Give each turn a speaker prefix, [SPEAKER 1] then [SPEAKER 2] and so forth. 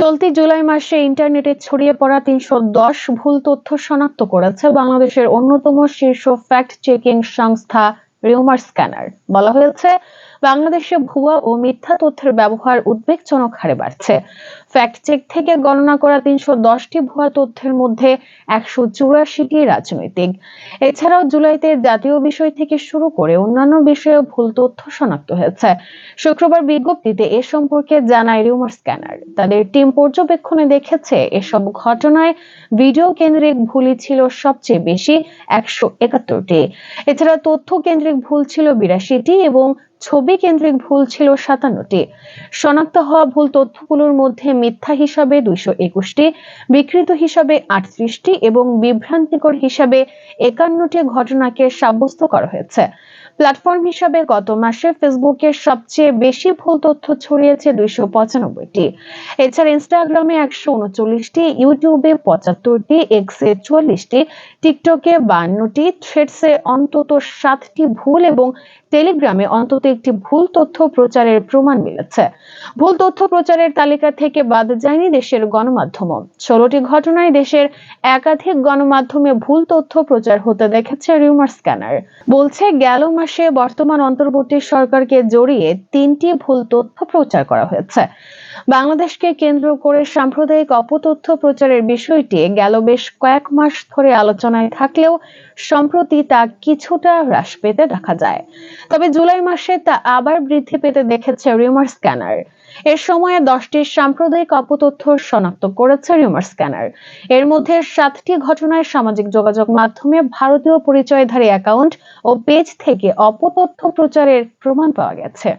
[SPEAKER 1] চলতি জুলাই মাসে ইন্টারনেটে ছড়িয়ে পড়া তিনশো দশ ভুল তথ্য শনাক্ত করেছে বাংলাদেশের অন্যতম শীর্ষ ফ্যাক্ট চেকিং সংস্থা রিউমার স্ক্যানার। বলা হয়েছে বাংলাদেশে ভুয়া ও মিথ্যা তথ্যের ব্যবহার উদ্বেগজনক হারে বাড়ছে। ফ্যাক্ট চেক থেকে গণনা করা তিনশো দশটি ভুয়া তথ্যের মধ্যে একশো চুরাশিটি রাজনৈতিক। এছাড়াও জুলাইতে জাতীয় বিষয় থেকে শুরু করে অন্যান্য বিষয়ে ভুল তথ্য শনাক্ত হয়েছে। শুক্রবার বিজ্ঞপ্তিতে এ সম্পর্কে জানায় রিউমার স্ক্যানার তাদের টিম পর্যবেক্ষণে দেখেছে, এসব ঘটনায় ভিডিও কেন্দ্রিক ভুলই ছিল সবচেয়ে বেশি, একশো একাত্তরটি। এছাড়া তথ্য কেন্দ্রিক ভুল ছিল বিরাশিটি এবং ছবি কেন্দ্রিক ভুল ছিল সাতান্নটি। শনাক্ত হওয়া ভুল তথ্যগুলোর মধ্যে মিথ্যা হিসাবে দুইশো একুশটি, বিকৃত হিসাবে আটত্রিশটি এবং বিভ্রান্তিকর হিসাবে একান্নটি ঘটনাকে সাব্যস্ত করা হয়েছে। প্ল্যাটফর্ম হিসাবে গত মাসে ফেসবুকে সবচেয়ে বেশি ভুল তথ্য ছড়িয়েছে দুইশো পঁচানব্বইটি। এছাড়া ইনস্টাগ্রামে একশো উনচল্লিশটি ইউটিউবে পঁচাত্তরটি এক্সে চুয়াল্লিশটি টিকটকে বান্নটি থ্রেডসে অন্তত সাতটি ভুল এবং টেলিগ্রামে অন্তত একটি ভুল তথ্য প্রচারের প্রমাণ মিলেছে। ভুল তথ্য প্রচারের তালিকা থেকে বাদ যায়নি দেশের গণমাধ্যম ষোলোটি ঘটনায় দেশের একাধিক গণমাধ্যমে ভুল তথ্য প্রচার হতে দেখেছে রিউমার স্ক্যানার বলছে, গেল মাসে বর্তমান অন্তর্বর্তী সরকারকে জড়িয়ে তিনটি ভুল তথ্য প্রচার করা হয়েছে। বাংলাদেশকে কেন্দ্র করে সাম্প্রদায়িক অপতথ্য প্রচারের বিষয়টি গেল বেশ কয়েক মাস ধরে আলোচনায় থাকলেও সম্প্রতি তা কিছুটা হ্রাস পেতে দেখা যায়। তবে জুলাই মাসে তা আবার বৃদ্ধি পেতে দেখেছে রিউমার স্ক্যানার। এর সময়ে দশটি সাম্প্রদায়িক অপতথ্য শনাক্ত করেছে রিউমার স্ক্যানার। এর মধ্যে সাতটি ঘটনায় সামাজিক যোগাযোগ মাধ্যমে ভারতীয় পরিচয়ধারী অ্যাকাউন্ট ও পেজ থেকে অপতথ্য প্রচারের প্রমাণ পাওয়া গেছে।